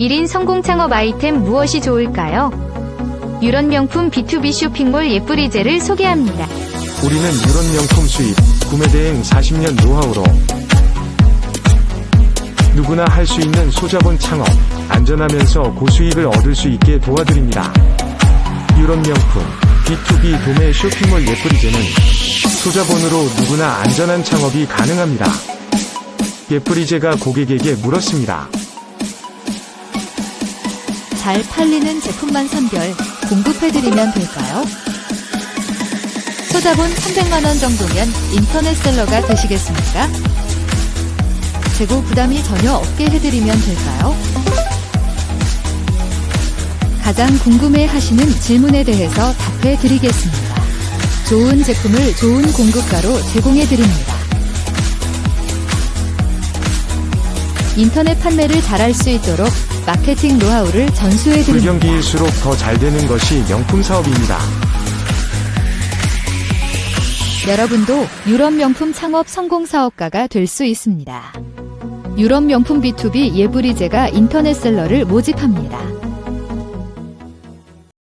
1인 성공 창업 아이템 무엇이 좋을까요? 유런 명품 B2B 쇼핑몰 예쁘리제를 소개합니다. 우리는 유럽 명품 수입, 구매 대행 40년 노하우로 누구나 할 수 있는 소자본 창업, 안전하면서 고수익을 얻을 수 있게 도와드립니다. 유럽 명품, B2B 도매 쇼핑몰 예쁘리제는 소자본으로 누구나 안전한 창업이 가능합니다. 예쁘리제가 고객에게 물었습니다. 잘 팔리는 제품만 선별, 공급해드리면 될까요? 소자본 300만원 정도면 인터넷셀러가 되시겠습니까? 재고 부담이 전혀 없게 해드리면 될까요? 가장 궁금해 하시는 질문에 대해서 답해 드리겠습니다. 좋은 제품을 좋은 공급가로 제공해 드립니다. 인터넷 판매를 잘할 수 있도록 마케팅 노하우를 전수해 드립니다. 불경기일수록 더 잘 되는 것이 명품 사업입니다. 여러분도 유럽 명품 창업 성공 사업가가 될 수 있습니다. 유럽 명품 B2B 예브리제가 인터넷 셀러를 모집합니다.